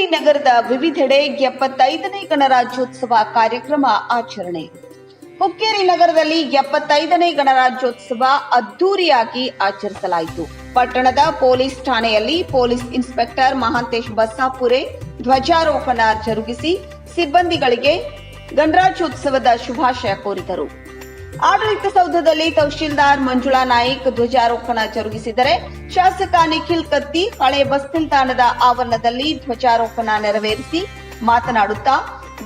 ನಗರದ ವಿವಿಧೆಡೆ ಎಪ್ಪತ್ತೈದನೇ ಗಣರಾಜ್ಯೋತ್ಸವ ಕಾರ್ಯಕ್ರಮ ಆಚರಣೆ. ಹುಕ್ಕೇರಿ ನಗರದಲ್ಲಿ ಎಪ್ಪತ್ತೈದನೇ ಗಣರಾಜ್ಯೋತ್ಸವ ಅದ್ದೂರಿಯಾಗಿ ಆಚರಿಸಲಾಯಿತು. ಪಟ್ಟಣದ ಪೊಲೀಸ್ ಠಾಣೆಯಲ್ಲಿ ಪೊಲೀಸ್ ಇನ್ಸ್ಪೆಕ್ಟರ್ ಮಹಾಂತೇಶ್ ಬಸ್ಸಾಪುರೆ ಧ್ವಜಾರೋಹಣ ಜರುಗಿಸಿ ಸಿಬ್ಬಂದಿಗಳಿಗೆ ಗಣರಾಜ್ಯೋತ್ಸವದ ಶುಭಾಶಯ ಕೋರಿದರು. ಆಡಳಿತ ಸೌಧದಲ್ಲಿ ತಹಶೀಲ್ದಾರ್ ಮಂಜುಳಾ ನಾಯ್ಕ್ ಧ್ವಜಾರೋಹಣ ಜರುಗಿಸಿದರೆ ಶಾಸಕ ನಿಖಿಲ್ ಕತ್ತಿ ಹಳೆ ಬಸ್ ನಿಲ್ದಾಣದ ಆವರಣದಲ್ಲಿ ಧ್ವಜಾರೋಹಣ ನೆರವೇರಿಸಿ ಮಾತನಾಡುತ್ತಾ,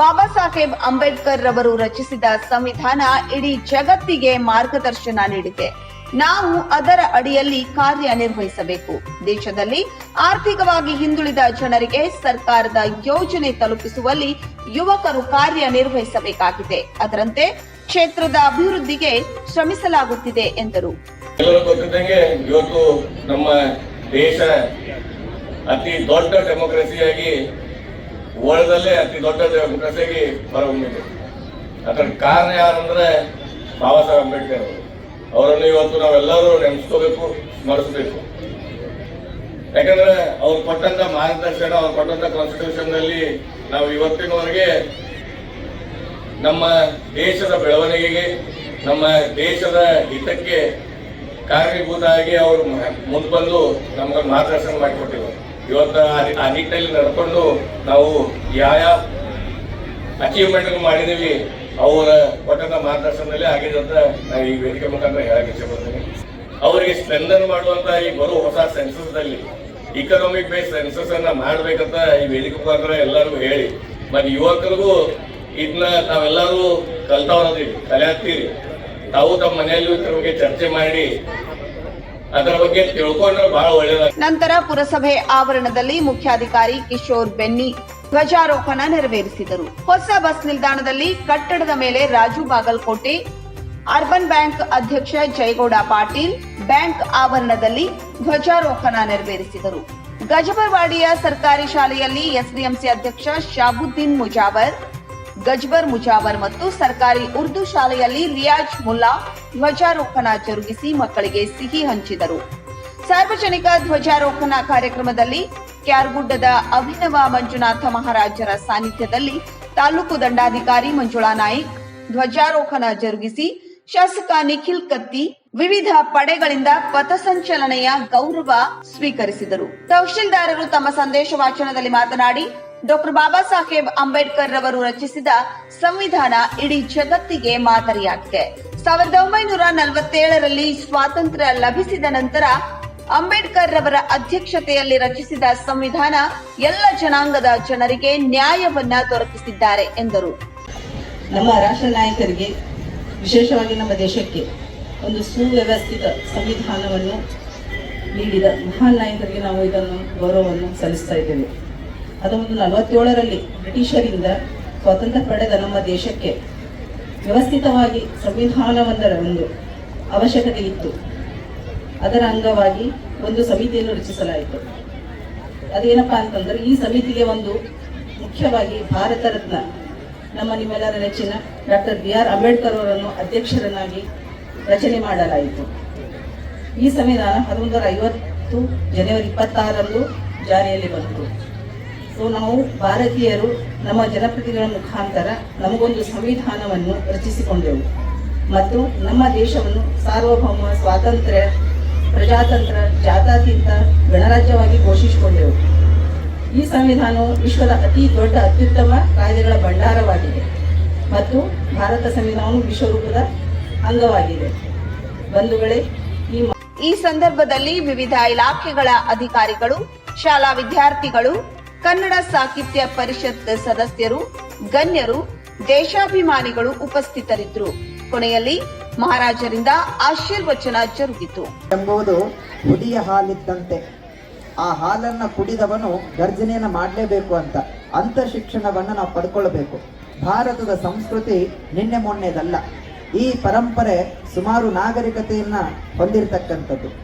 ಬಾಬಾ ಸಾಹೇಬ್ ಅಂಬೇಡ್ಕರ್ ರವರು ರಚಿಸಿದ ಸಂವಿಧಾನ ಇಡೀ ಜಗತ್ತಿಗೆ ಮಾರ್ಗದರ್ಶನ ನೀಡಿದೆ. ನಾವು ಅದರ ಅಡಿಯಲ್ಲಿ ಕಾರ್ಯನಿರ್ವಹಿಸಬೇಕು. ದೇಶದಲ್ಲಿ ಆರ್ಥಿಕವಾಗಿ ಹಿಂದುಳಿದ ಜನರಿಗೆ ಸರ್ಕಾರದ ಯೋಜನೆ ತಲುಪಿಸುವಲ್ಲಿ ಯುವಕರು ಕಾರ್ಯನಿರ್ವಹಿಸಬೇಕಾಗಿದೆ. ಅದರಂತೆ ಕ್ಷೇತ್ರದ ಅಭಿವೃದ್ಧಿಗೆ ಶ್ರಮಿಸಲಾಗುತ್ತಿದೆ ಎಂದರು. ಇವತ್ತು ನಮ್ಮ ದೇಶ ಅತಿ ದೊಡ್ಡ ಡೆಮೊಕ್ರೆಸಿಯಾಗಿ ವರ್ಲ್ಡಲ್ಲೇ ಅತಿ ದೊಡ್ಡ ಡೆಮೋಕ್ರಸಿಯಾಗಿ ಹೊರಹೊಮ್ಮಿದೆ. ಅದರ ಕಾರಣ ಯಾರಂದ್ರೆ ಬಾಬಾ ಸಾಹೇಬ್ ಅಂಬೇಡ್ಕರ್ ಅವರು. ಅವರನ್ನು ಇವತ್ತು ನಾವೆಲ್ಲರೂ ನೆನೆಸ್ಕೋಬೇಕು, ಸ್ಮರಿಸಬೇಕು. ಯಾಕಂದ್ರೆ ಅವ್ರು ಕೊಟ್ಟಂತ ಮಾರ್ಗದರ್ಶನ, ಅವ್ರು ಕೊಟ್ಟಂತ ಕಾನ್ಸ್ಟಿಟ್ಯೂಷನ್ನಲ್ಲಿ ನಾವು ಇವತ್ತಿನವರೆಗೆ ನಮ್ಮ ದೇಶದ ಬೆಳವಣಿಗೆಗೆ, ನಮ್ಮ ದೇಶದ ಹಿತಕ್ಕೆ ಕಾರಣೀಭೂತ ಆಗಿ ಅವರು ಮುಂದೆ ಬಂದು ನಮ್ಗೆ ಮಾರ್ಗದರ್ಶನ ಮಾಡಿಕೊಟ್ಟಿದ್ರು. ಇವತ್ತು ಆ- ನಿಟ್ಟಿನಲ್ಲಿ ನಡ್ಕೊಂಡು ನಾವು ಯಾವ ಅಚೀವ್ಮೆಂಟ್ ಮಾಡಿದೀವಿ ಅವರ ಕೊಟ್ಟಂತ ಮಾರ್ಗದರ್ಶನದಲ್ಲಿ ಆಗಿದೆ ಅಂತ ನಾನು ಈ ವೇದಿಕೆ ಮುಖಾಂತರ ಹೇಳಕ್ಕೆ ಇಷ್ಟಪಡ್ತೀನಿ ಅವರಿಗೆ ಸ್ಟ್ರೆಂಥನ್ ಮಾಡುವಂತ ಈ ಬರೋ ಹೊಸ ಸೆನ್ಸಸ್ ದಲ್ಲಿ ಇಕನಾಮಿಕ್ ಬೇಸ್ ಸೆನ್ಸಸ್ ಅನ್ನ ಮಾಡ್ಬೇಕಂತ ಈ ವೇದಿಕೆ ಮುಖಾಂತರ ಎಲ್ಲರಿಗೂ ಹೇಳಿ. ಮತ್ತೆ ಯುವಕರಿಗೂ ಇದನ್ನ ತಾವೆಲ್ಲರೂ ಕಲ್ತವರದೀವಿ ಕಲಿಯಾಗ್ತೀರಿ ತಾವು ತಮ್ಮ ಮನೆಯಲ್ಲಿ ಇದ್ರ ಬಗ್ಗೆ ಚರ್ಚೆ ಮಾಡಿ ನಂತರ ಪುರಸಭೆ ಆವರಣದಲ್ಲಿ ಮುಖ್ಯಾಧಿಕಾರಿ ಕಿಶೋರ್ ಬೆನ್ನಿ ಧ್ವಜಾರೋಹಣ ನೆರವೇರಿಸಿದರು. ಹೊಸ ಬಸ್ ನಿಲ್ದಾಣದಲ್ಲಿ ಕಟ್ಟಡದ ಮೇಲೆ ರಾಜು ಬಾಗಲಕೋಟೆ, ಅರ್ಬನ್ ಬ್ಯಾಂಕ್ ಅಧ್ಯಕ್ಷ ಜಯಗೌಡ ಪಾಟೀಲ್, ಬ್ಯಾಂಕ್ ಆವರಣದಲ್ಲಿ ಧ್ವಜಾರೋಹಣ ನೆರವೇರಿಸಿದರು. ಗಜಬರ್ವಾಡಿಯ ಸರ್ಕಾರಿ ಶಾಲೆಯಲ್ಲಿ ಎಸ್ಡಿಎಂಸಿ ಅಧ್ಯಕ್ಷ ಶಾಬುದ್ದೀನ್ ಮುಜಾವರ್ ಗಜ್ಬರ್ ಮುಜಾವರ್ ಮತ್ತು ಸರ್ಕಾರಿ ಉರ್ದು ಶಾಲೆಯಲ್ಲಿ ರಿಯಾಜ್ ಮುಲ್ಲಾ ಧ್ವಜಾರೋಹಣ ಜರುಗಿಸಿ ಮಕ್ಕಳಿಗೆ ಸಿಹಿ ಹಂಚಿದರು. ಸಾರ್ವಜನಿಕ ಧ್ವಜಾರೋಹಣ ಕಾರ್ಯಕ್ರಮದಲ್ಲಿ ಕ್ಯಾರ್ಗುಡ್ಡದ ಅಭಿನವ ಮಂಜುನಾಥ ಮಹಾರಾಜರ ಸಾನ್ನಿಧ್ಯದಲ್ಲಿ ತಾಲೂಕು ದಂಡಾಧಿಕಾರಿ ಮಂಜುಳಾ ನಾಯ್ಕ್ ಧ್ವಜಾರೋಹಣ ಜರುಗಿಸಿ ಶಾಸಕ ನಿಖಿಲ್ ಕತ್ತಿ ವಿವಿಧ ಪಡೆಗಳಿಂದ ಪಥಸಂಚಲನೆಯ ಗೌರವ ಸ್ವೀಕರಿಸಿದರು. ತಹಶೀಲ್ದಾರರು ತಮ್ಮ ಸಂದೇಶ ವಾಚನದಲ್ಲಿ ಮಾತನಾಡಿ ಡಾಕ್ಟರ್ ಬಾಬಾ ಸಾಹೇಬ್ ಅಂಬೇಡ್ಕರ್ ರವರು ರಚಿಸಿದ ಸಂವಿಧಾನ ಇಡೀ ಜಗತ್ತಿಗೆ ಮಾದರಿಯಾಗಿದೆ. ಸಾವಿರದ ಒಂಬೈನೂರ ನಲವತ್ತೇಳರಲ್ಲಿ ಸ್ವಾತಂತ್ರ್ಯ ಲಭಿಸಿದ ನಂತರ ಅಂಬೇಡ್ಕರ್ ರವರ ಅಧ್ಯಕ್ಷತೆಯಲ್ಲಿ ರಚಿಸಿದ ಸಂವಿಧಾನ ಎಲ್ಲ ಜನಾಂಗದ ಜನರಿಗೆ ನ್ಯಾಯವನ್ನ ದೊರಕಿಸಿದ್ದಾರೆ ಎಂದರು. ನಮ್ಮ ರಾಷ್ಟ್ರ ನಾಯಕರಿಗೆ, ವಿಶೇಷವಾಗಿ ನಮ್ಮ ದೇಶಕ್ಕೆ ಒಂದು ಸುವ್ಯವಸ್ಥಿತ ಸಂವಿಧಾನವನ್ನು ನೀಡಿದ ಮಹಾನ್ ನಾಯಕರಿಗೆ ನಾವು ಇದನ್ನು ಗೌರವವನ್ನು ಸಲ್ಲಿಸ್ತಾ ಇದ್ದೇವೆ. ಒಂದು ನಲವತ್ತೇಳರಲ್ಲಿ ಬ್ರಿಟಿಷರಿಂದ ಸ್ವಾತಂತ್ರ್ಯ ಪಡೆದ ನಮ್ಮ ದೇಶಕ್ಕೆ ವ್ಯವಸ್ಥಿತವಾಗಿ ಸಂವಿಧಾನವೊಂದರ ಒಂದು ಅವಶ್ಯಕತೆ ಇತ್ತು. ಅದರ ಅಂಗವಾಗಿ ಒಂದು ಸಮಿತಿಯನ್ನು ರಚಿಸಲಾಯಿತು. ಅದೇನಪ್ಪಾ ಅಂತಂದ್ರೆ ಈ ಸಮಿತಿಗೆ ಒಂದು ಮುಖ್ಯವಾಗಿ ಭಾರತ ರತ್ನ ನಮ್ಮ ನಿಮ್ಮೆಲ್ಲರ ನೆಚ್ಚಿನ ಡಾಕ್ಟರ್ ಬಿ ಆರ್ ಅಂಬೇಡ್ಕರ್ ಅವರನ್ನು ಅಧ್ಯಕ್ಷರನ್ನಾಗಿ ರಚನೆ ಮಾಡಲಾಯಿತು. ಈ ಸಂವಿಧಾನ ಹತ್ತೊಂಬತ್ತು ನೂರ ಐವತ್ತು ಜನವರಿ ಇಪ್ಪತ್ತಾರರಂದು ಜಾರಿಯಲ್ಲಿ ಬಂತು. ಸೊ ನಾವು ಭಾರತೀಯರು ನಮ್ಮ ಜನಪ್ರತಿಗಳ ಮುಖಾಂತರ ನಮಗೊಂದು ಸಂವಿಧಾನವನ್ನು ರಚಿಸಿಕೊಂಡೆವು. ಮತ್ತು ನಮ್ಮ ದೇಶವನ್ನು ಸಾರ್ವಭೌಮ ಸ್ವಾತಂತ್ರ್ಯ, ಪ್ರಜಾತಂತ್ರ, ಜಾತಾತೀತ, ಗಣರಾಜ್ಯವಾಗಿ ಘೋಷಿಸಿಕೊಂಡೆವು. ಈ ಸಂವಿಧಾನವು ವಿಶ್ವದ ಅತಿ ದೊಡ್ಡ ಅತ್ಯುತ್ತಮ ಕಾಯ್ದೆಗಳ ಭಂಡಾರವಾಗಿದೆ. ಮತ್ತು ಭಾರತ ಸಂವಿಧಾನವು ವಿಶ್ವರೂಪದ ಅಂಗವಾಗಿದೆ. ಬಂಧುಗಳೇ, ಈ ಈ ಸಂದರ್ಭದಲ್ಲಿ ವಿವಿಧ ಇಲಾಖೆಗಳ ಅಧಿಕಾರಿಗಳು, ಶಾಲಾ ವಿದ್ಯಾರ್ಥಿಗಳು ಕನ್ನಡ ಸಾಹಿತ್ಯ ಪರಿಷತ್ ಸದಸ್ಯರು, ಗಣ್ಯರು, ದೇಶಾಭಿಮಾನಿಗಳು ಉಪಸ್ಥಿತರಿದ್ದರು. ಕೊನೆಯಲ್ಲಿ ಮಹಾರಾಜರಿಂದ ಆಶೀರ್ವಚನ ಜರುಗಿತು. ಎಂಬುದು ಹುಡಿಯ ಹಾಲಿದ್ದಂತೆ. ಆ ಹಾಲನ್ನು ಕುಡಿದವನು ಗರ್ಜನೆಯನ್ನು ಮಾಡಲೇಬೇಕು ಅಂತ ಅಂತ ಶಿಕ್ಷಣವನ್ನ ನಾವು ಪಡ್ಕೊಳ್ಬೇಕು. ಭಾರತದ ಸಂಸ್ಕೃತಿ ನಿನ್ನೆ ಮೊನ್ನೆದಲ್ಲ. ಈ ಪರಂಪರೆ ಸುಮಾರು ನಾಗರಿಕತೆಯನ್ನ ಹೊಂದಿರತಕ್ಕಂಥದ್ದು.